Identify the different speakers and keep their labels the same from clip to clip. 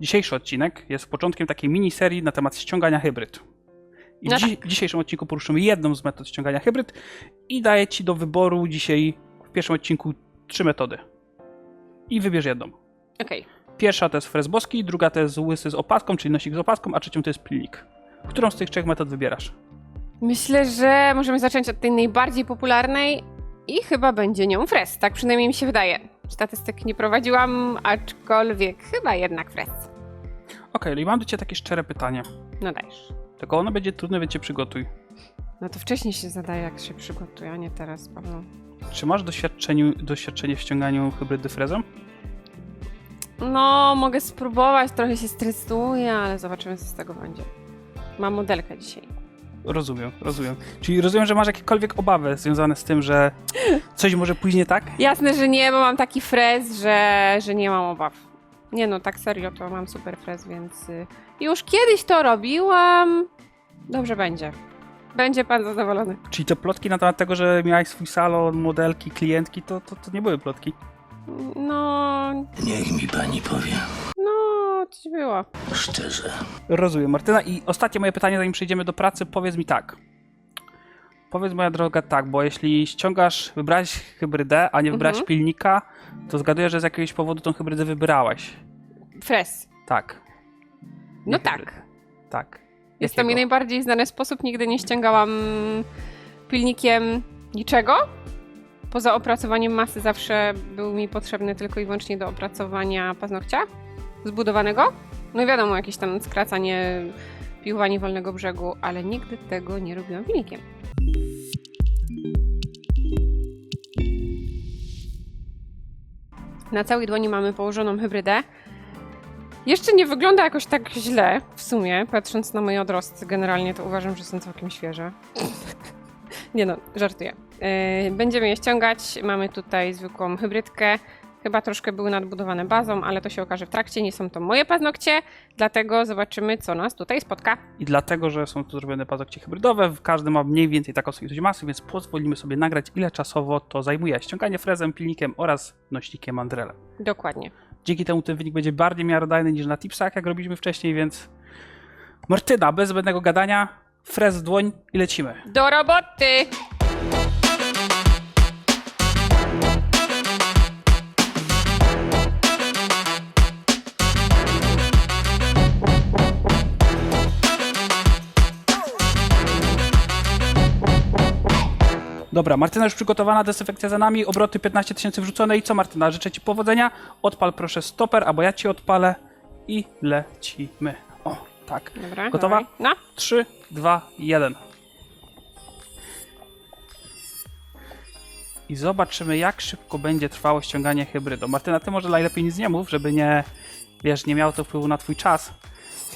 Speaker 1: Dzisiejszy odcinek jest początkiem takiej miniserii na temat ściągania hybryd. I
Speaker 2: No
Speaker 1: dzi- w dzisiejszym odcinku poruszymy jedną z metod ściągania hybryd i daję ci do wyboru dzisiaj w pierwszym odcinku trzy metody. I wybierz jedną.
Speaker 2: Okej.
Speaker 1: Pierwsza to jest frez boski, druga to jest łysy z opaską, czyli nosik z opaską, a trzecią to jest pilnik. Którą z tych trzech metod wybierasz?
Speaker 2: Myślę, że możemy zacząć od tej najbardziej popularnej i chyba będzie nią Fres. Tak przynajmniej mi się wydaje. Statystyk nie prowadziłam, aczkolwiek chyba jednak Fres.
Speaker 1: Okej, i mam do ciebie takie szczere pytanie.
Speaker 2: No dajesz.
Speaker 1: Tylko ono będzie trudne, więc cię przygotuj.
Speaker 2: No to wcześniej się zadaje, jak się przygotuje, a nie teraz, Paweł.
Speaker 1: Czy masz doświadczenie w ściąganiu hybrydy frezem?
Speaker 2: No, mogę spróbować, trochę się stresuję, ale zobaczymy, co z tego będzie. Mam modelkę dzisiaj.
Speaker 1: Rozumiem, rozumiem. Czyli rozumiem, że masz jakiekolwiek obawy związane z tym, że coś może później tak?
Speaker 2: Jasne, że nie, bo mam taki frez, że, że nie mam obaw. Nie no, tak serio, to mam super frez, więc y, już kiedyś to robiłam. Dobrze będzie. Będzie pan zadowolony.
Speaker 1: Czyli te plotki na temat tego, że miałeś swój salon, modelki, klientki, to, to, to nie były plotki.
Speaker 2: No,
Speaker 3: Niech mi pani powie
Speaker 2: coś było.
Speaker 3: szczerze.
Speaker 1: Rozumiem, Martyna. I ostatnie moje pytanie, zanim przejdziemy do pracy, powiedz mi tak. Powiedz moja droga tak, bo jeśli ściągasz, wybrałeś hybrydę, a nie wybrałeś
Speaker 2: Mhm.
Speaker 1: pilnika, to zgaduję, że z jakiegoś powodu tą hybrydę wybrałeś.
Speaker 2: Frez.
Speaker 1: Tak.
Speaker 2: No
Speaker 1: Nie
Speaker 2: tak.
Speaker 1: hybrydę. Tak.
Speaker 2: Jest to mi
Speaker 1: Jakiego?
Speaker 2: najbardziej znany sposób. Nigdy nie ściągałam pilnikiem niczego. Poza opracowaniem masy zawsze był mi potrzebny tylko i wyłącznie do opracowania paznokcia zbudowanego. No wiadomo, jakieś tam skracanie, piłowanie wolnego brzegu, ale nigdy tego nie robiłam pilnikiem. Na całej dłoni mamy położoną hybrydę. Jeszcze nie wygląda jakoś tak źle w sumie, patrząc na moje odrosty. Generalnie to uważam, że są całkiem świeże. nie no, żartuję. Yy, Będziemy je ściągać. Mamy tutaj zwykłą hybrydkę. Chyba troszkę były nadbudowane bazą, ale to się okaże w trakcie. Nie są to moje paznokcie, dlatego zobaczymy, co nas tutaj spotka.
Speaker 1: I dlatego, że są tu zrobione paznokcie hybrydowe, każdy ma mniej więcej taką ilość masy, więc pozwolimy sobie nagrać, ile czasowo to zajmuje ściąganie frezem, pilnikiem oraz nośnikiem mandrelem.
Speaker 2: Dokładnie.
Speaker 1: Dzięki temu ten wynik będzie bardziej miarodajny niż na tipsach, jak robiliśmy wcześniej, więc Martyna, bez zbędnego gadania, frez w dłoń i lecimy.
Speaker 2: Do roboty!
Speaker 1: Dobra, Martyna już przygotowana, dezynfekcja za nami, obroty 15 tysięcy wrzucone i co Martyna, życzę Ci powodzenia, odpal proszę stoper, albo ja Ci odpalę i lecimy. O, tak.
Speaker 2: Dobra,
Speaker 1: Gotowa?
Speaker 2: dawaj. No,
Speaker 1: 3, 2, 1. I zobaczymy, jak szybko będzie trwało ściąganie hybrydą. Martyna, ty może najlepiej nic nie mów, żeby nie, wiesz, nie miało to wpływu na twój czas.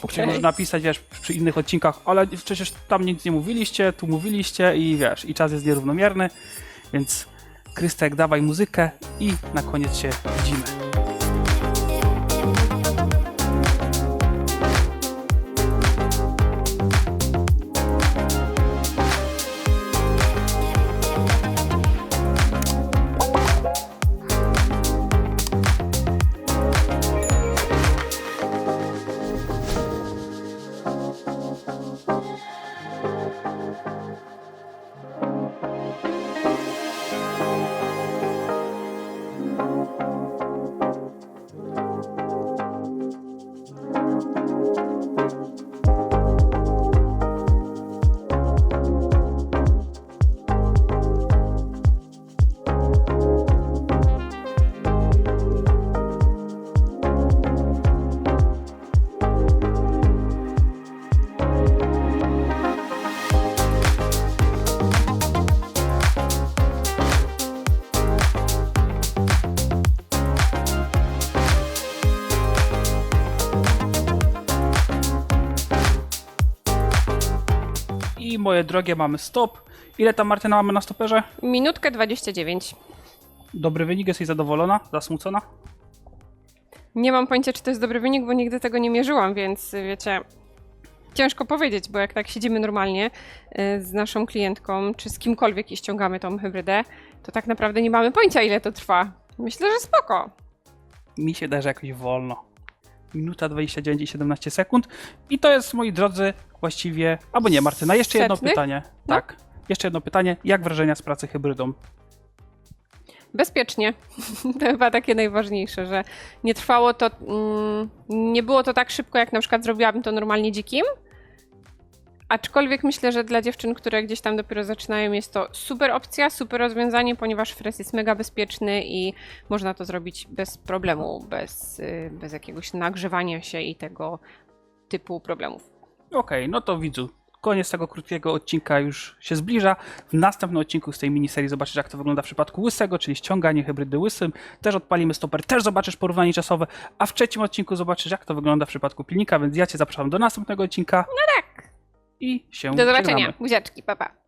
Speaker 1: Okay.
Speaker 2: Okej.
Speaker 1: można napisać, wiesz, przy innych odcinkach, ale przecież tam nic nie mówiliście, tu mówiliście i wiesz, i czas jest nierównomierny, więc Krystek, dawaj muzykę i na koniec się widzimy. I moje drogie, mamy stop. Ile tam Martyna mamy na stoperze?
Speaker 2: minutkę 29.
Speaker 1: Dobry wynik, jesteś zadowolona? Zasmucona?
Speaker 2: Nie mam pojęcia, czy to jest dobry wynik, bo nigdy tego nie mierzyłam, więc wiecie, ciężko powiedzieć, bo jak tak siedzimy normalnie y, z naszą klientką, czy z kimkolwiek i ściągamy tą hybrydę, to tak naprawdę nie mamy pojęcia, ile to trwa. Myślę, że spoko.
Speaker 1: Mi się da, że jakoś wolno. Minuta 29 i 17 sekund. I to jest, moi drodzy, właściwie... Albo nie, Martyna, jeszcze jedno
Speaker 2: Setny?
Speaker 1: pytanie.
Speaker 2: No.
Speaker 1: Tak. Jeszcze jedno pytanie. Jak wrażenia z pracy hybrydą?
Speaker 2: Bezpiecznie. To chyba takie najważniejsze, że nie trwało to, mm, nie było to tak szybko, jak na przykład zrobiłabym to normalnie dzikim. Aczkolwiek myślę, że dla dziewczyn, które gdzieś tam dopiero zaczynają, jest to super opcja, super rozwiązanie, ponieważ fres jest mega bezpieczny i można to zrobić bez problemu, bez, y, bez jakiegoś nagrzewania się i tego typu problemów.
Speaker 1: Okej, no to widzu. Koniec tego krótkiego odcinka już się zbliża. W następnym odcinku z tej miniserii zobaczysz, jak to wygląda w przypadku łysego, czyli ściąganie hybrydy łysym. Też odpalimy stoper, też zobaczysz porównanie czasowe, a w trzecim odcinku zobaczysz, jak to wygląda w przypadku pilnika, więc ja cię zapraszam do następnego odcinka. No
Speaker 2: tak.
Speaker 1: I się
Speaker 2: Do zobaczenia.
Speaker 1: żegnamy.
Speaker 2: Buziaczki, pa pa.